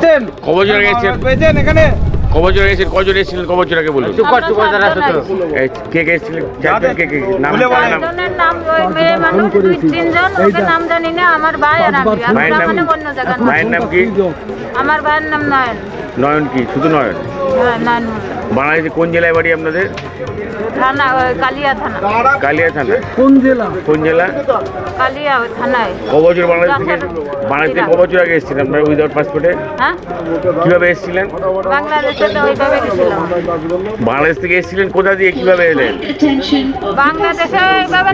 পেয়েছেন কবছর আগে এসেছেন পেয়েছেন এখানে? কবছর এসেছেন কজন এসেছিলেন কবছর আগে বলুন। চুপ কর চুপ কর দাঁড়া আছো। তো। কে কে এসেছিলেন? চারজন কে কে নাম। নাম নাম ওই মেয়ে মানুষ দুই তিনজন ওকে নাম জানি না আমার ভাই আর আমি। আর ভাইয়ের নাম নাম। ভাইয়ের নাম কি? আমার ভাইয়ের নাম নয়ন। নয়ন কি? শুধু নয়ন? হ্যাঁ, নয়ন বাংলাদেশে কোন জেলায় বাড়ি আপনাদের? থানা কালিয়া থানা কালিয়া থানা কোন জেলা? কোন জেলা? কালিয়া ওই থানায় কবছর বাংলাদেশ থেকে? বাংলাদেশ থেকে কবছর আগে এসেছিলেন আপনারা উইদাউট পাসপোর্টে? হ্যাঁ? কীভাবে এসেছিলেন? বাংলাদেশে তো ওইভাবে গেছিলাম। বাংলাদেশ থেকে এসেছিলেন কোথা দিয়ে কীভাবে এলেন? বাংলাদেশে ওইভাবে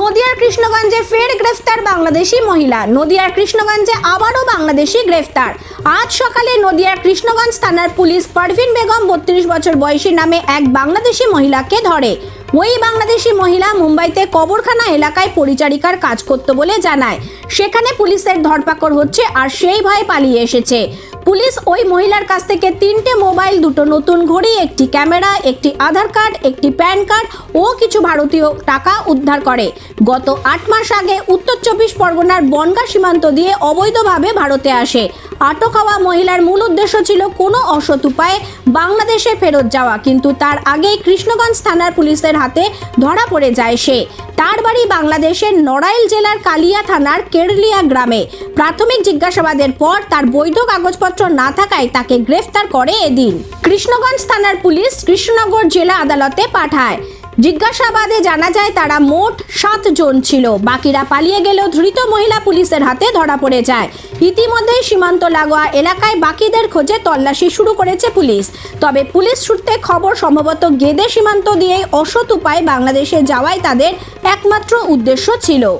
নদিয়ার কৃষ্ণগঞ্জে ফের গ্রেফতার বাংলাদেশি মহিলা। নদিয়ার কৃষ্ণগঞ্জে আবারও বাংলাদেশি গ্রেফতার। আজ সকালে নদিয়ার কৃষ্ণগঞ্জ থানার পুলিশ পারভিন বেগম বত্রিশ বছর বয়সী নামে এক বাংলাদেশি মহিলাকে ধরে। ওই বাংলাদেশি মহিলা মুম্বাইতে কবরখানা এলাকায় পরিচারিকার কাজ করত বলে জানায়। সেখানে পুলিশের ধরপাকড় হচ্ছে আর সেই ভয়ে পালিয়ে এসেছে। পুলিশ ওই মহিলার কাছ থেকে তিনটে মোবাইল, দুটো নতুন ঘড়ি, একটি ক্যামেরা, একটি আধার কার্ড, একটি প্যান কার্ড ও কিছু ভারতীয় টাকা উদ্ধার করে। গত আট মাস আগে উত্তর চব্বিশ পরগনার বনগা সীমান্ত দিয়ে অবৈধভাবে ভারতে আসে। আটক হওয়া মহিলার মূল উদ্দেশ্য ছিল কোনো অসৎ উপায়ে বাংলাদেশে ফেরত যাওয়া, কিন্তু তার আগেই কৃষ্ণগঞ্জ থানার পুলিশের হাতে ধরা পড়ে যায় সে। তার বাড়ি বাংলাদেশের নড়াইল জেলার কালিয়া থানার কেরলিয়া গ্রামে। প্রাথমিক জিজ্ঞাসাবাদের পর তার বৈধ কাগজপত্র না থাকায় তাকে গ্রেফতার করে এদিন। কৃষ্ণগঞ্জ থানার পুলিশ কৃষ্ণনগর জেলা আদালতে পাঠায়। জিজ্ঞাসাবাদে জানা যায়, তারা মোট সাতজন ছিল। বাকিরা পালিয়ে গেলেও ধৃত মহিলা পুলিশের হাতে ধরা পড়ে যায়। ইতিমধ্যেই সীমান্ত লাগোয়া এলাকায় বাকিদের খোঁজে তল্লাশি শুরু করেছে পুলিশ। তবে পুলিশ সূত্রে খবর, সম্ভবত গেদে সীমান্ত দিয়ে অসৎ উপায়ে বাংলাদেশে যাওয়াই তাদের একমাত্র উদ্দেশ্য ছিল।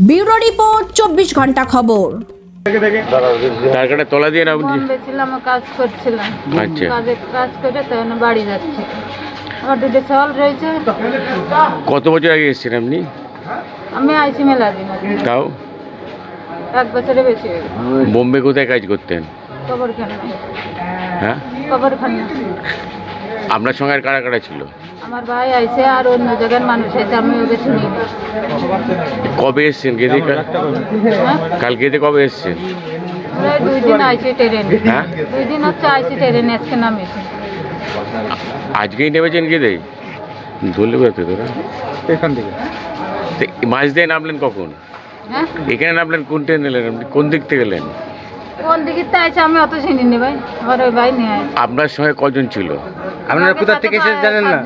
ব্যুরো রিপোর্ট, চব্বিশ ঘণ্টা খবর। তার কাটা তলা দিয়ে না ছিলাম কাজ করছিলাম। আচ্ছা। কাজে কাজ করে তখন বাড়ি যাচ্ছি। আমার দুটো সল রয়েছে। কত বছর আগে এসেছেন আপনি? আমি আইসি মেলা দিন তাও? এক বছরে বেশি বোম্বে কোথায় কাজ করতেন? কবর খান্না হ্যাঁ? কবর খান্না আপনার সঙ্গে আর কারা কারা ছিল? আমার ভাই আইছে আর অন্য জায়গার মানুষ আছে আমি ওকে শুনি কবে এসছেন গেদে কাল হ্যাঁ কাল কবে এসছেন? দুই দিন আইছে ট্রেনে। হ্যাঁ? দুই দিন হচ্ছে ট্রেনে আজকে নামেছে আজকেই নেমেছেন গেদে ধরলে তোরা এখান থেকে। মাছ দিয়ে নামলেন কখন? হ্যাঁ? এখানে নামলেন কোন ট্রেন এলেন? আপনি কোন দিক থেকে এলেন? কোন দিকে তো আইছে আমি অত চিনি নি ভাই। আমার ওই ভাই নিয়ে আপনার সঙ্গে কজন ছিল? আপনারা কোথা থেকে এসে জানেন না।